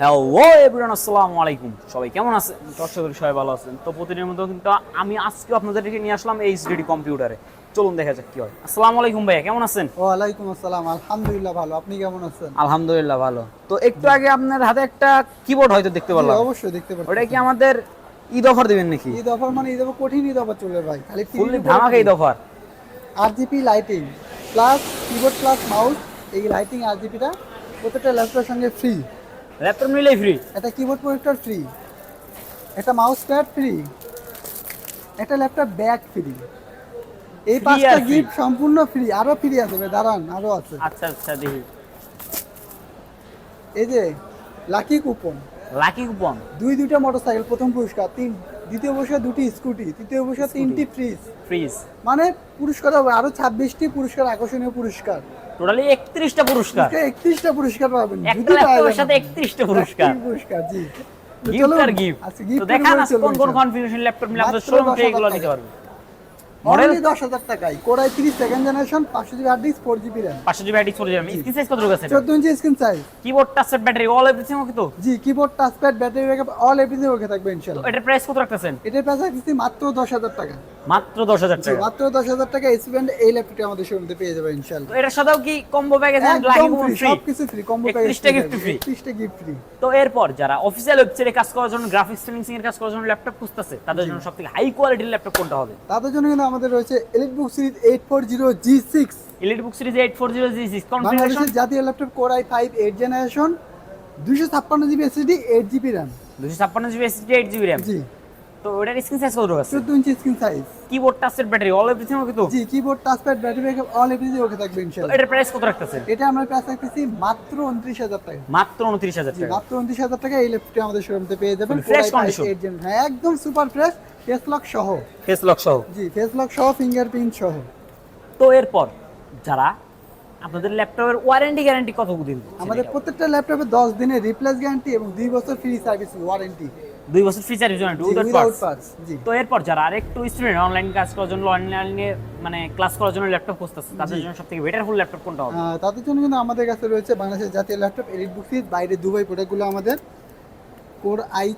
Hello everyone আসসালামু আলাইকুম। সবাই কেমন আছেন? দর্শক করি সবাই ভালো আছেন। তো প্রতিদিনের মতো কিন্তু আমি আজকে আপনাদেরকে নিয়ে আসলাম এইচডিডি কম্পিউটারে চলুন দেখা যাক কি হয়। আসসালামু আলাইকুম ভাইয়া কেমন আছেন? ওয়ালাইকুম আসসালাম আলহামদুলিল্লাহ ভালো। আপনি কেমন আছেন? আলহামদুলিল্লাহ ভালো। তো একটু আগে আপনার হাতে একটা কিবোর্ড হয়তো দেখতে জি, পারলাম। অবশ্যই দেখতে পাচ্ছি ওটা কি আমাদের ঈদ অফার দিবেন নাকি? ঈদ অফার মানে ঈদ অফার কঠিন ঈদ অফার চলবে ভাই। খালি ফুললি ধামাকা Eid offer. RGB lighting plus keyboard plus mouse এই লাইটিং আরজিপিটা প্রত্যেকটা ল্যাপটপের সঙ্গে ফ্রি ল্যাপটপ নিলেই ফ্রি একটা কিবোর্ড প্রজেক্টর ফ্রি একটা মাউস প্যাড ফ্রি একটা ল্যাপটপ ব্যাগ ফ্রি এই পাঁচটা গিফট সম্পূর্ণ ফ্রি আরও ফ্রি আছে দাঁড়ান আরও আছে। আচ্ছা আচ্ছা দেখি। এই যে লাকি কুপন লাকি কুপন দুই দুইটা মোটরসাইকেল প্রথম পুরস্কার তিন দ্বিতীয় পুরস্কার দুটি স্কুটি তৃতীয় পুরস্কার তিনটি ফ্রিজ। ফ্রিজ। মানে পুরস্কার হবে আরও ছাব্বিশটি পুরস্কার আকর্ষণীয় পুরস্কার। টোটালি একত্রিশটা পুরস্কার। একত্রিশটা পুরস্কার পাবেন সাথে একত্রিশটা পুরস্কার। পুরস্কার জি। গিফট আর গিফট তো দেখান কোন কোন কনফিগারেশন ল্যাপটপ মিলে আপনাদের শোরুম থেকে এগুলো নিতে পারবেন মডেল মডেল দশ হাজার টাকায়। কোরাই তিরিশ সেকেন্ড জেনারেশন পাঁচশো GB hard disk four GB RAM পাঁচশো জিবি আইডি চলে যাবে স্ক্রিন সাইজ কত রয়েছে চোদ্দ inch screen size keyboard touchpad battery all everything okay তো? জি keyboard touchpad battery all everything okay থাকবে তো ইনশাআল্লাহ এটার প্রাইস কত রাখতেছেন? এটার প্রাইস রাখছি মাত্র দশ হাজার টাকা। মাত্র দশ হাজার টাকা। মাত্র দশ হাজার টাকা এসি ব্যান্ড এই ল্যাপটপটি আমাদের শোরুমে পেয়ে যাবে ইনশাআল্লাহ তো এটার সাথেও কি কম্বো প্যাকেজ লাকি একদম ফ্রি ফ্রি সবকিছু ফ্রি কম্বো প্যাকেজ 31টা gift free। ত্রিশটা গিফট ফ্রি তো এরপর যারা অফিসিয়াল ওয়েবসাইটে কাজ করার জন্য গ্রাফিক্স ফিনিশিং এর কাজ করার জন্য ল্যাপটপ খুঁজতেছে তাদের জন্য সবথেকে হাই কোয়ালিটির ল্যাপটপ কোনটা হবে? তাদের জন্য কিন্তু আমাদের রয়েছে elite book series eight four zero G six elite book series eight four zero G six configuration জাতীয় laptop core i five eight generation দুইশো ছাপ্পান্ন GB SSD eight GB RAM দুশো ছাপ্পান্ন GB SSD eight GB RAM জি। তো ওটার screen size কত রয়েছে চোদ্দ inch screen size keyboard battery all everything okay তো? জি keyboard touchpad battery all everything okay থাকবে ইনশাআল্লাহ এটার প্রাইস কত রাখতেছেন এটা আমরা প্রাইস রাখতেছি মাত্র উনত্রিশ হাজার টাকা। মাত্র উনত্রিশ হাজার জি টাকা। মাত্র উনত্রিশ হাজার টাকা এই ল্যাপটপটি আমাদের শোরুমে পেয়ে যাবেন। Full fresh Core i5 condition। 8 Gen হ্যাঁ একদম সুপার ফ্রেশ ফেস লক সহ। ফেস লক সহ। জি ফেস লক সহ ফিঙ্গারপ্রিন্ট সহ। তো এরপর যারা আপনাদের ল্যাপটপের ওয়ারেন্টি গ্যারান্টি কত দিন? আমাদের প্রত্যেকটা ল্যাপটপে দশ দিনের রিপ্লেস গ্যারান্টি এবং দুই বছর ফ্রি সার্ভিস ওয়ারেন্টি দুই বছর ফিচার রিজন টু তো এরপর যারা আরেকটু স্টুডেন্ট অনলাইন ক্লাস করার জন্য অনলাইনে মানে ক্লাস করার জন্য ল্যাপটপ খুঁজতেছে তাদের জন্য সবথেকে বেটার ফুল ল্যাপটপ কোনটা হবে? তাদের জন্য কিন্তু আমাদের কাছে রয়েছে বাংলাদেশের জাতীয় ল্যাপটপ এলিট বুক সিরিজ বাইরে দুবাই প্রোডাক্টগুলো আমাদের core I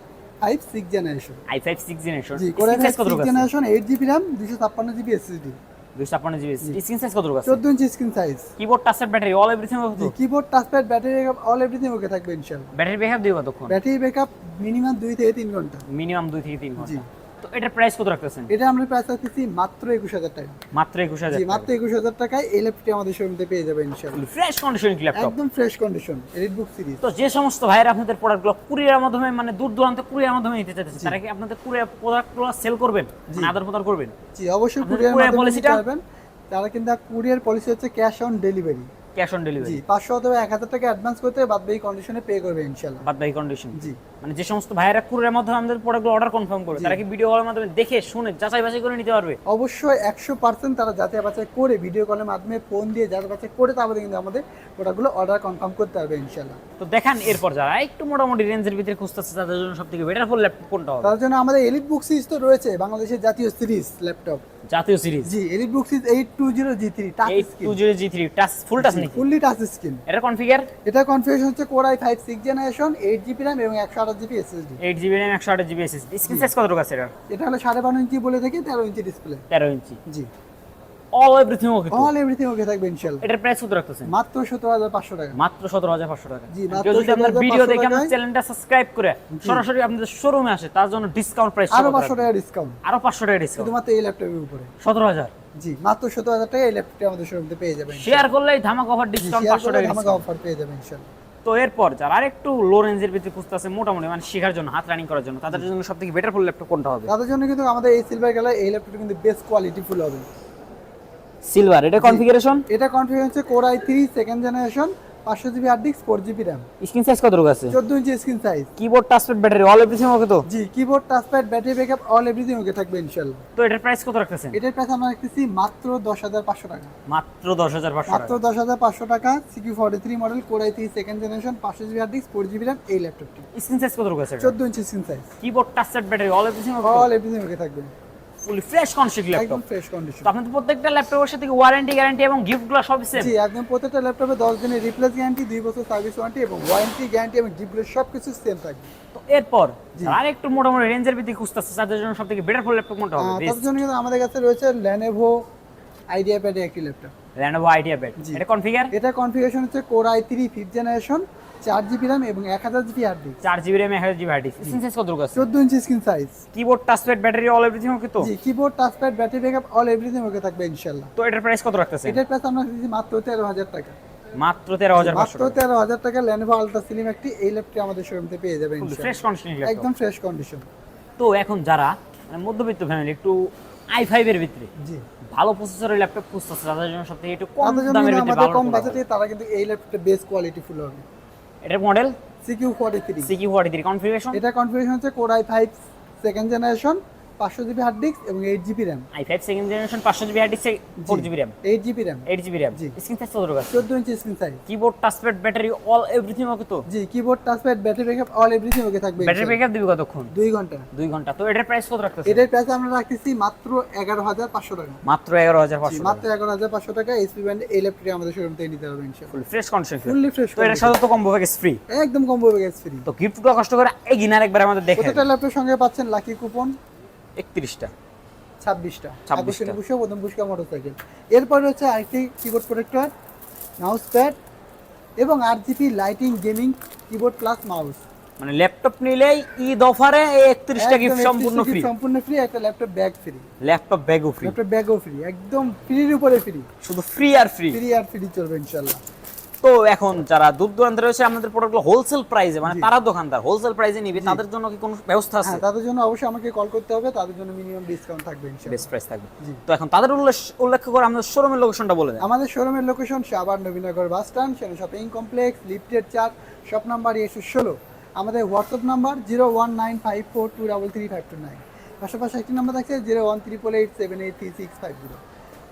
i5 6 generation i5 6 generation G core i5 6 generation 8 GB RAM 256 GB SSD 256 GB screen size কত আছে? 14 inch screen size keyboard touchpad battery all everything okay তো? Keyboard touchpad battery all everything okay থাকবে ইনশাআল্লাহ battery backup দিবা তখন battery backup minimum 2 থেকে 3 ঘণ্টা। Minimum 2 থেকে 3 ঘণ্টা। তো এটার প্রাইস কত রাখতেছেন? এটা আমরা প্রাইস রাখতেছি মাত্র একুশ হাজার টাকা। মাত্র একুশ হাজার জি মাত্র একুশ হাজার টাকায় এই ল্যাপটপটি আমাদের শোরুমে পেয়ে যাবে ইনশাআল্লাহ। ফ্রেশ কন্ডিশন ল্যাপটপ একদম fresh condition elite book series তো যে সমস্ত ভাইয়েরা আপনাদের প্রোডাক্টগুলো কুরিয়ার মাধ্যমে মানে দূর দূরান্তে কুরিয়ার মাধ্যমে নিতে চাইতেছে তারা কি আপনাদের কুরিয়ার প্রোডাক্টগুলো সেল করবেন? মানে আদার প্রদার করবেন? জি অবশ্যই কুরিয়ার মাধ্যমে নিতে? পারবেন। তারা কিন্তু কুরিয়ার পলিসি হচ্ছে cash on delivery cash on delivery. G delivery পাঁচশো অথবা এক হাজার টাকা অ্যাডভান্স করতে বাদ বাকি কন্ডিশনে পে করবে ইনশাআল্লাহ। বাদ বাকি কন্ডিশন জি। মানে যে সমস্ত ভাইয়েরা কুরিয়ার মাধ্যমে আমাদের প্রোডাক্টগুলো অর্ডার কনফার্ম করে তারা কি ভিডিও কলের মাধ্যমে দেখে শুনে যাচাই বাছাই করে নিতে পারবে? অবশ্যই একশো পার্সেন্ট তারা যাচাই বাছাই করে ভিডিও কলের মাধ্যমে ফোন দিয়ে যাচাই বাছাই করে তারপরে কিন্তু আমাদের প্রোডাক্টগুলো অর্ডার কনফার্ম করতে পারবে ইনশাআল্লাহ। তো দেখান এরপর যারা একটু মোটামুটি রেঞ্জের ভিতরে খুঁজতেছে তাদের জন্য সব থেকে বেটার ফুল ল্যাপটপ কোনটা হবে? তার জন্য আমাদের এলিট বুক সিরিজ তো রয়েছে বাংলাদেশের জাতীয় সিরিজ ল্যাপটপ জাতীয় সিরিজ জি elite book series eight two zero G three touch G three touch full touch নাকি? ফুললি টাচ স্ক্রিন এটা কনফিগার এটা কনফিগারেশন হচ্ছে core I five six generation eight GB এবং একশো আঠাশ GB SSD eight GB GB screen size কত আছে এটা এটা হলো সাড়ে বারো ইঞ্চি বলে থাকি ইঞ্চি ডিসপ্লে তেরো ইঞ্চি। জি। All everything okay all everything okay থাকবে ইনশাল্লাহ। এটার প্রাইস কত রাখতেছেন? মাত্র সতেরো হাজার পাঁচশো টাকা। মাত্র সতেরো হাজার পাঁচশো টাকা। জি, মাত্র যদি আপনার ভিডিও দেখে আমাদের টাকায়। চ্যানেলটা সাবস্ক্রাইব করে সরাসরি আপনাদের শোরুমে আসে তার জন্য ডিসকাউন্ট প্রাইস আরও পাঁচশো টাকা ডিসকাউন্ট আরও পাঁচশো টাকা ডিসকাউন্ট শুধুমাত্র এই ল্যাপটপের উপরে। সতেরো হাজার? জি মাত্র সতেরো হাজার টাকা এই ল্যাপটপটি আমাদের শোরুমতে পেয়ে যাবেন শেয়ার করলেই ধামাক অফার ডিসকাউন্ট পাঁচশো টাকা আমাকে অফার পেয়ে যাবেন ইনশাল্লাহ। তো এরপর যারা আরেকটু লো রেঞ্জের ভিতরে খুঁজতেছে মোটামুটি মানে শেখার জন্য হাত রানিং করার জন্য তাদের জন্য সব থেকে বেটার ফুল ল্যাপটপ কোনটা হবে? তাদের জন্য কিন্তু আমাদের এই সিলভার কালার এই ল্যাপটপটি কিন্তু বেস্ট কোয়ালিটি ফুল হবে। সিলভার এটা কনফিগারেশন এটা কনফিগারেশন হচ্ছে core I three second generation পাঁচশো GB hard disk four GB RAM screen size কত আছে? চোদ্দ inch screen size keyboard touchpad battery all everything okay তো? জি keyboard touchpad battery backup all everything okay থাকবে ইনশাল্লাহ। তো এটার প্রাইস কত রাখতেছেন? এটার প্রাইস আমরা রাখতেছি মাত্র দশ হাজার পাঁচশো টাকা। মাত্র দশ হাজার পাঁচশো মাত্র টাকা। দশ হাজার পাঁচশো টাকা CQ forty three model core i three second generation পাঁচশো GB hard disk four GB RAM এই ল্যাপটপটি স্ক্রিন সাইজ কত আছে চোদ্দ inch screen size keyboard touchpad battery all everything all everything okay থাকবে। ফুলি ফ্রেশ কনফিগ ল্যাপটপ একদম fresh condition তো আপনাদের প্রত্যেকটা ল্যাপটপের সাথে ওয়ারেন্টি গ্যারান্টি এবং গিফটগুলো সব সেম জি একদম প্রত্যেকটা ল্যাপটপে দশ দিনের রিপ্লেস গ্যারান্টি দুই বছর সার্ভিস ওয়ারেন্টি এবং ওয়ারেন্টি গ্যারান্টি এবং জিপগুলো সব কিছু সেম থাকবে। তো এরপর। আর একটু মোটামুটি রেঞ্জের ভিত্তি খুঁজতেছে তাদের জন্য সব থেকে বেটার ফুল ল্যাপটপ কোনটা হবে? তার জন্য কিন্তু আমাদের কাছে রয়েছে ল্যানেভো আইডিয়া প্যাডে একটি ল্যাপটপ ল্যানোভো আইডিয়া জি। এটা কনফিগার এটা কনফিগারেশন হচ্ছে আই থ্রি ফিফথ জেনারেশন চার জিবি র্যাম এবং এক হাজার জিবি হার্ড ডিস্ক চার জিবি র্যাম এক হাজার GB hard disk screen size কত আছে? চোদ্দ inch screen size keyboard touchpad battery all everything okay তো? জি keyboard touchpad battery backup all everything okay থাকবে ইনশাল্লাহ তো এটার প্রাইস কত রাখতেছেন? এটার প্রাইস আমরা দিচ্ছি মাত্র তেরো হাজার টাকা। মাত্র তেরো হাজার মাত্র তেরো হাজার টাকা ল্যানোভো আলট্রা স্লিম একটি এই আমাদের শোরুমতে পেয়ে যাবেন ফ্রেশ কন্ডিশন একদম ফ্রেশ কন্ডিশন তো এখন যারা মানে মধ্যবিত্ত ফ্যামিলি একটু আই ফাইভ এর ভিতরে জি। ভালো প্রসেসরের ল্যাপটপ খুঁজতেছে তাদের জন্য সব থেকে একটু কম দামের ভিতরে ভালো কম বাজেটে তারা কিন্তু এই ল্যাপটপটা বেস্ট কোয়ালিটি ফুল হবে। এটার model CQ forty three CQ forty three configuration এটা কনফিগারেশন হচ্ছে core i five second generation পাঁচশো জিবি হার্ড ডিস্ক এবং eight GB RAM I five second generation পাঁচশো GB hard disk four GB RAM eight GB RAM eight GB RAM. Screen size আছে চোদ্দ inch screen size keyboard touchpad battery all everything okay তো? জি keyboard touchpad battery backup all everything okay থাকবে battery backup দিবে কতক্ষণ? দুই ঘণ্টা। দুই ঘণ্টা। তো এটার প্রাইস কত রাখতেছে এটার প্রাইস আমরা রাখতেছি মাত্র এগারো হাজার পাঁচশো টাকা। মাত্র এগারো হাজার পাঁচশো মাত্র এগারো হাজার পাঁচশো টাকা এইচপি ব্যান্ড এই ল্যাপটপটি আমাদের শোরুম থেকে নিতে হবে ইনশাআল্লাহ ফ্রেশ কন্ডিশন ফুললি ফ্রেশ তো এটার সাথে তো কম্বো প্যাকেজ ফ্রি একদম কম্বো প্যাকেজ ফ্রি তো গিফটগুলো কষ্ট করে এগিয়ে না একবার আমাদের দেখে প্রত্যেকটা ল্যাপটপের সঙ্গে পাচ্ছেন লাকি কুপন একত্রিশটা। ছাব্বিশটা। 26টা। আকর্ষণীয় প্রথম পুষ্কা মোটরসাইকেল এরপর হচ্ছে আরেকটি কিবোর্ড প্রোটেক্টর মাউস প্যাড এবং R GB lighting gaming keyboard plus mouse মানে ল্যাপটপ নিলেই ঈদ অফারে এই একত্রিশটা গিফট সম্পূর্ণ ফ্রি সম্পূর্ণ ফ্রি একটা ল্যাপটপ ব্যাগ ফ্রি ল্যাপটপ ব্যাগও ফ্রি ল্যাপটপ ব্যাগও ফ্রি একদম ফ্রির উপরে ফ্রি শুধু ফ্রি আর ফ্রি ফ্রি আর ফ্রি চলবে ইনশাল্লাহ তো এখন যারা দূর দূরান্তে রয়েছে আমাদের প্রোডাক্টগুলো হোলসেল প্রাইসে মানে তারা দোকানদার হোলসেল প্রাইসে নিবে তাদের জন্য কি কোনো ব্যবস্থা আছে? হ্যাঁ তাদের জন্য অবশ্যই আমাকে কল করতে হবে তাদের জন্য মিনিমাম ডিসকাউন্ট থাকবে বেস্ট প্রাইস থাকবে। তো এখন তাদের উল্লেখ করে আমাদের শোরুমের লোকেশনটা বলে দেন। আমাদের শোরুমের location Savar Nabinagar bus stand Sena shopping complex lifted চার শপ নাম্বার একশো ষোলো। আমাদের WhatsApp number zero one nine five four two double three five two nine পাশাপাশি একটি নাম্বার থাকছে zero one triple eight seven eight three six five zero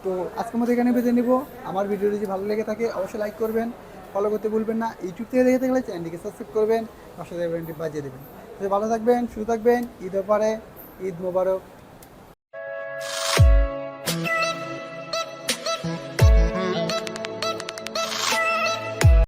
তো আজকের মধ্যে এখানে বেঁধে নিব। আমার ভিডিও যদি ভালো লেগে থাকে, অবশ্যই লাইক করবেন ফলো করতে ভুলবেন না। ইউটিউব থেকে দেখে থাকলে চ্যানেলটিকে সাবস্ক্রাইব করবেন, পাশে বাজিয়ে দেবেন। ভালো থাকবেন, সুস্থ থাকবেন, ঈদ পারে ঈদ মোবারক।